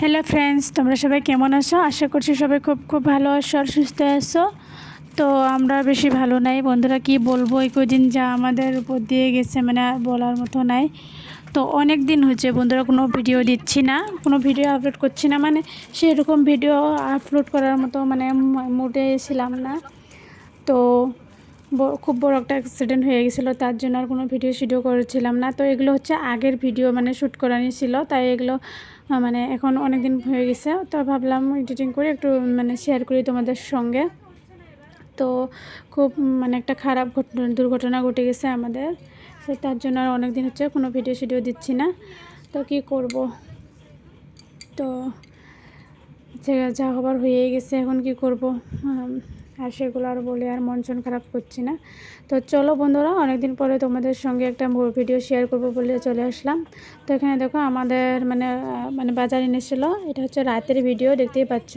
Hello friends তোমরা সবাই কেমন আছো? আশা করছি সবাই খুব খুব ভালো আছো আর সুস্থ আছো। তো আমরা বেশি ভালো নাই। বন্ধুরা, কি বলব? এই কদিন যা আমাদের উপর দিয়ে গেছে মানে বলার মতো নাই। তো অনেক দিন হচ্ছে বন্ধুরা, কোনো ভিডিও দিচ্ছি না। কোনো ভিডিও আপলোড করছি না। মানে সেরকম ভিডিও আপলোড করার মতো মানে মুডে ছিলাম না। তো খুব বড় একটা অ্যাক্সিডেন্ট হয়ে গেছিল। তার জন্য আর কোনো ভিডিও শিডিও করেছিলাম না। তো এগুলো হচ্ছে আগের ভিডিও মানে শ্যুট করা ছিল। তাই এগুলো মানে এখন অনেক দিন হয়ে গেছে, তো ভাবলাম এডিটিং করে একটু মানে শেয়ার করি তোমাদের সঙ্গে। তো খুব মানে একটা খারাপ ঘটনা, দুর্ঘটনা ঘটে গেছে আমাদের, তো তার জন্য আর অনেক দিন হচ্ছে কোনো ভিডিও শিডিও দিচ্ছি না। তো কি করব? তো যে যা হবার হয়েই গেছে, এখন কি করব? আর সেগুলো আর বলে আর মন খারাপ করছি না। তো চলো বন্ধুরা, অনেকদিন পরে তোমাদের সঙ্গে একটা ভিডিও শেয়ার করব বলে চলে আসলাম। তো এখানে দেখো আমাদের মানে মানে বাজার এনেছিল। এটা হচ্ছে রাতের ভিডিও দেখতেই পাচ্ছ।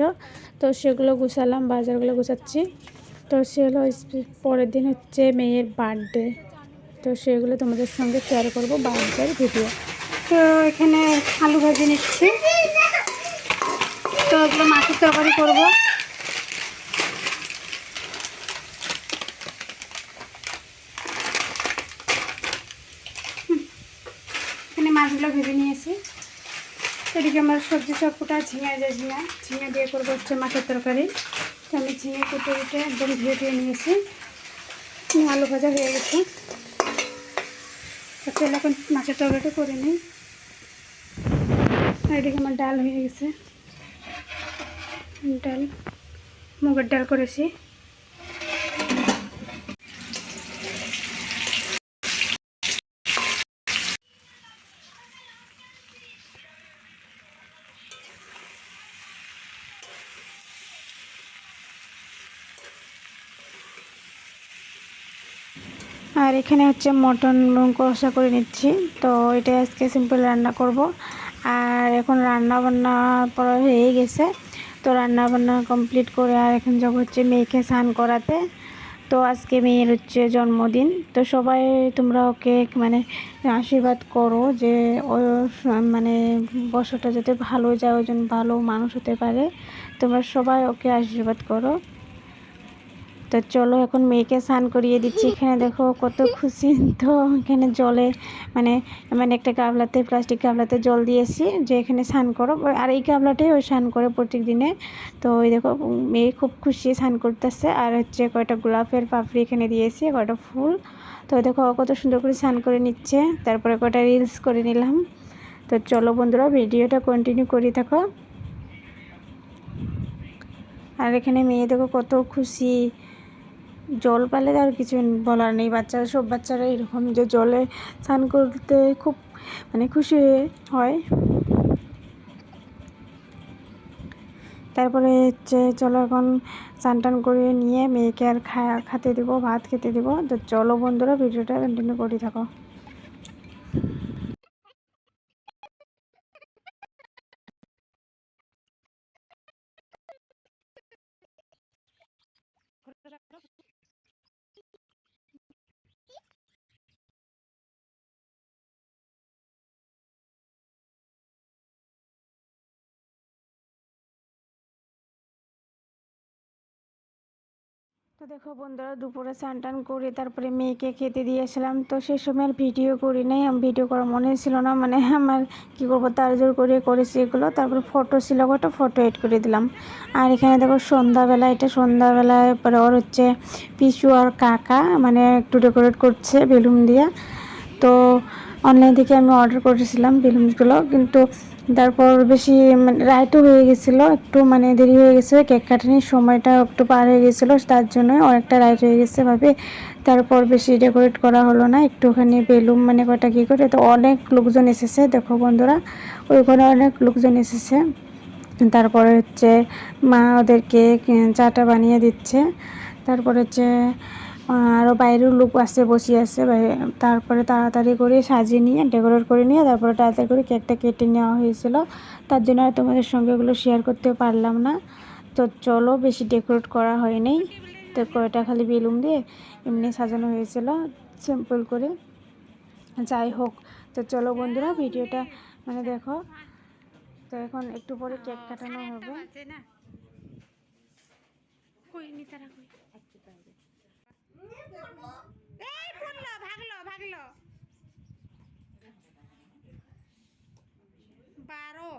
তো সেগুলো গুছালাম, বাজারগুলো গুছাচ্ছি। তো সে হলো পরের দিন হচ্ছে মেয়ের বার্থডে তো সেগুলো তোমাদের সঙ্গে শেয়ার করব বার্থডের ভিডিও তো এখানে আলু ভাজি নিচ্ছি। তো এগুলো মাছের তরকারি করব। মাছগুলো ভেজে নিয়েছি। এদিকে আমার সবজি চটপটা ঝিঙে, যে ঝিঙা, ঝিঙে দিয়ে করব হচ্ছে মাছের তরকারি। তো আমি ঝিঙে কুটে কুটে একদম ধুয়ে ধুয়ে নিয়েছি। আলু ভাজা হয়ে গেছে। তো চলো এখন মাছের তরকারিটা করে নিই। এদিকে আমার ডাল হয়ে গেছে। ডাল, মুগের ডাল করেছি। আর এখানে হচ্ছে মটন কষা করে নিচ্ছি। তো এটা আজকে সিম্পল রান্না করব। আর এখন রান্না বান্না পড়া হয়ে গেছে। তো রান্না বান্না কমপ্লিট করে আর এখন যাব হচ্ছে মেয়েকে স্নান করাতে। তো আজকে মেয়ের হচ্ছে জন্মদিন। তো সবাই তোমরা ওকে মানে আশীর্বাদ করো যে ও মানে বছরটা যাতে ভালো যায় ওজন ভালো মানুষ হতে পারে। তোমরা সবাই ওকে আশীর্বাদ করো। তো চলো এখন মেয়েকে স্নান করিয়ে দিচ্ছি। এখানে দেখো কত খুশি তো এখানে জলে মানে মানে একটা গাবলাতে প্লাস্টিক গাবলাতে জল দিয়েছি যে এখানে স্নান করো। আর এই গাবলাটাই ওই স্নান করে প্রত্যেক দিনে তো ওই দেখো, মেয়ে খুব খুশি স্নান করতেছে। আর হচ্ছে কয়টা গোলাপের পাপড়ি এখানে দিয়েছি, কয়টা ফুল। তো দেখো কত সুন্দর করে স্নান করে নিচ্ছে। তারপরে কয়টা রিলস করে নিলাম। তো চলো বন্ধুরা, ভিডিওটা কন্টিনিউ করি থাকো আর এখানে মেয়ে দেখো কত খুশি। জল পালে আর কিছু বলার নেই। বাচ্চারা, সব বাচ্চারা এরকম যে জলে স্নান করতে খুব মানে খুশি হয় তারপরে হচ্ছে চলো এখন স্নান টান করে নিয়ে মেয়েকে আর খা, খেতে দেবো, ভাত খেতে দেবো। তো চলো বন্ধুরা, ভিডিওটা কন্টিনিউ করে থাকো। তো দেখো বন্ধুরা, দুপুরে স্নান টান করে তারপরে মেয়েকে খেতে দিয়েছিলাম তো সেই সময় আর ভিডিও করি নাই, আমি ভিডিও করার মনে ছিল না। মানে আমার কি করব, তার জোর করে করেছি এগুলো। তারপরে ফটো ছিল ওটা ফটো এড করে দিলাম। আর এখানে দেখো সন্ধ্যাবেলা, এটা সন্ধ্যাবেলায় পরে ওর হচ্ছে পিসু আর কাকা মানে একটু ডেকোরেট করছে বেলুন দিয়ে। তো অনলাইন থেকে আমি অর্ডার করেছিলাম বেলুনসগুলো কিন্তু তারপর বেশি মানে রাইটও হয়ে গেছিল, একটু মানে দেরি হয়ে গেছে কেক কাটানোর সময়টা একটু পার হয়ে গেছিল, তার জন্য অনেকটা রাইট হয়ে গেছে ভাবে। তারপর বেশি ডেকোরেট করা হলো না, একটুখানি বেলুন মানে কটা কী করে, তো অনেক লোকজন এসেছে, দেখো বন্ধুরা, ওইখানে অনেক লোকজন এসেছে। তারপরে হচ্ছে মা ওদেরকে চাটা বানিয়ে দিচ্ছে, তারপরে হচ্ছে আরও বাইরেও লোক আসছে বসে আছে তারপরে তাড়াতাড়ি করে সাজিয়ে নিয়ে, ডেকোরেট করে নিয়ে, তারপরে তাড়াতাড়ি করে কেকটা কেটে নেওয়া হয়েছিল। তার জন্য আর তোমাদের সঙ্গে ওগুলো শেয়ার করতে পারলাম না। তো চলো, বেশি ডেকোরেট করা হয়নি। তো কয়টা খালি বেলুন দিয়ে এমনি সাজানো হয়েছিল সিম্পল করে। যাই হোক, তো চলো বন্ধুরা, ভিডিওটা মানে দেখো, তো এখন একটু পরে কেক কাটানো হবে। কই নি। এই পড়ল ভাগলো ভাগলো। বারো।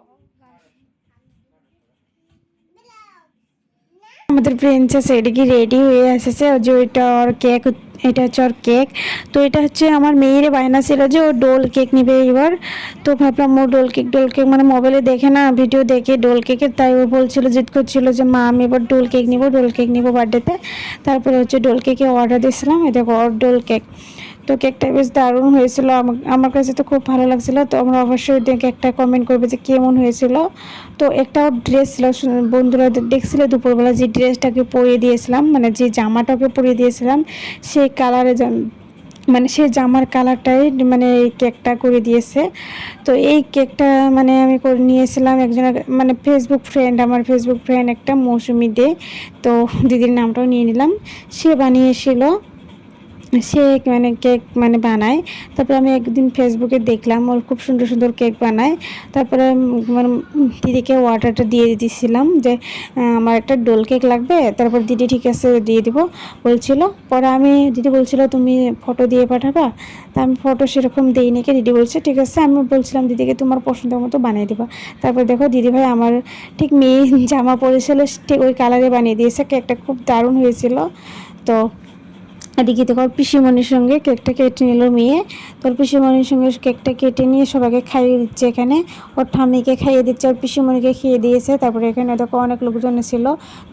আমাদের প্রিন্সেস এদিকে রেডি হয়ে এসেছে। যে ওইটা ওর কেক এটা হচ্ছে ওর কেক তো এটা হচ্ছে আমার মেয়ের বায়না ছিল যে ও ডোল কেক নিবে এবার তো ভাবলাম ও ডোল কেক ডোল কেক মানে মোবাইলে দেখে না ভিডিও দেখে ডোল কেকের তাই ও বলছিল, জিদ করছিল যে, মা, আমি এবার ডোল কেক নিবো ডোল কেক নিবো বার্থডেতে তারপরে হচ্ছে ডোল কেকে অর্ডার দিয়েছিলাম। এটা দেখো, ওর ডোল কেক তো কেকটা বেশ দারুণ হয়েছিল। আমা- আমার কাছে তো খুব ভালো লাগছিল। তো আমরা অবশ্যই একটা কমেন্ট করবে যে কেমন হয়েছিল। তো একটা ড্রেস ছিল বন্ধুরা দেখছিল দুপুরবেলা যে ড্রেসটাকে পরিয়ে দিয়েছিলাম মানে যে জামাটাকে পরিয়ে দিয়েছিলাম, সেই কালারে মানে সেই জামার কালারটাই মানে এই কেকটা করে দিয়েছে। তো এই কেকটা মানে আমি করে নিয়েছিলাম একজনের মানে ফেসবুক ফ্রেন্ড আমার ফেসবুক ফ্রেন্ড একটা মৌসুমি দে। তো দিদির নামটাও নিয়ে নিলাম। সে বানিয়েছিল। সে মানে কেক মানে বানায়। তারপরে আমি একদিন ফেসবুকে দেখলাম, ওর খুব সুন্দর সুন্দর কেক বানায়। তারপরে মানে দিদিকে অর্ডারটা দিয়ে দিয়েছিলাম যে আমার একটা ডোল কেক লাগবে, তারপর দিদি ঠিক আছে দিয়ে দিব। বলছিল, পরে আমি, দিদি বলছিল, তুমি ফটো দিয়ে পাঠাবা? তা আমি ফটো সেরকম দিই নাকি দিদি বলছে, ঠিক আছে। আমি বলছিলাম, দিদিকে তোমার পছন্দ মতো বানিয়ে দিবা। তারপর দেখো, দিদি ভাই আমার ঠিক মেয়ে জামা পরেছিল ঠিক ওই কালারে বানিয়ে দিয়েছে। কেকটা খুব দারুণ হয়েছিল। তো এদিকে দেখো পিসিমণির সঙ্গে কেকটা কেটে নিল মেয়ে। তোর পিসিমণির সঙ্গে কেকটা কেটে নিয়ে সবাইকে খাইয়ে দিচ্ছে এখানে। ওর ঠাম্মিকে খাইয়ে দিচ্ছে, ওর পিসিমণিকে খেয়ে দিয়েছে। তারপরে এখানে দেখো অনেক লোকজন ছিল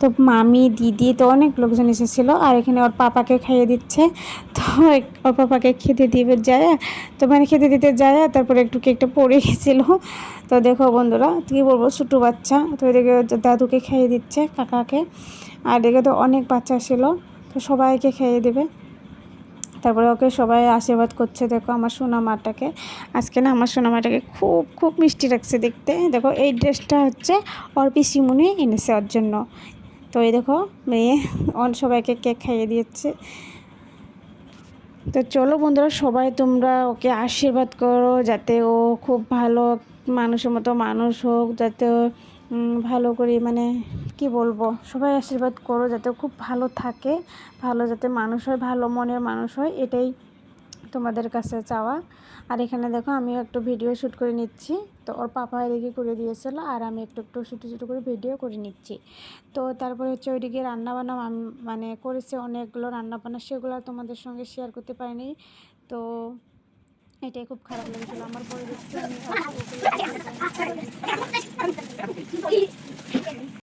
তো মামি, দিদি, তো অনেক লোকজন এসেছিল। আর এখানে ওর পাপাকে খাইয়ে দিচ্ছে। তো ওর পাপাকে খেতে দিবে যায়। তো মানে খেতে দিতে যায়। তারপরে একটু কেকটা পড়ে গেছিল। তো দেখো বন্ধুরা, কী বলব ছোটো বাচ্চা। তো এদিকে দাদুকে খাইয়ে দিচ্ছে, কাকাকে। আর এদিকে তো অনেক বাচ্চা ছিল। সবাইকে খেয়ে দেবে। তারপরে ওকে সবাই আশীর্বাদ করছে, দেখো আমার সোনা মাটাকে আজকে না আমার সোনা মাটাকে খুব খুব মিষ্টি লাগছে দেখতে। দেখো এই ড্রেসটা হচ্ছে ওর পিসিমুনি এনেছে ওর জন্য। তো এই দেখো মেয়ে অন সবাইকে কেক খাইয়ে দিচ্ছে তো চলো বন্ধুরা, সবাই তোমরা ওকে আশীর্বাদ করো যাতে ও খুব ভালো মানুষের মতো মানুষ হোক, যাতে ভালো করে মানে কি বলব? সবাই আশীর্বাদ করো যাতে খুব ভালো থাকে, ভালো যাতে মানুষ হয়, ভালো মনের মানুষ হয়, এটাই তোমাদের কাছে চাওয়া। আর এখানে দেখো আমিও একটু ভিডিও শ্যুট করে নিচ্ছি। তো ওর পাপা এদিকে করে দিয়েছিল আর আমি একটু একটু ছোটো ছোটো করে ভিডিও করে নিচ্ছি। তো তারপরে হচ্ছে ওইদিকে রান্নাবান্না মানে করেছে অনেকগুলো রান্নাবান্না, সেগুলো তোমাদের সঙ্গে শেয়ার করতে পারিনি। তো এটাই খুব খারাপ লেগেছিলো আমার পরে দেখছি আমি ওগুলো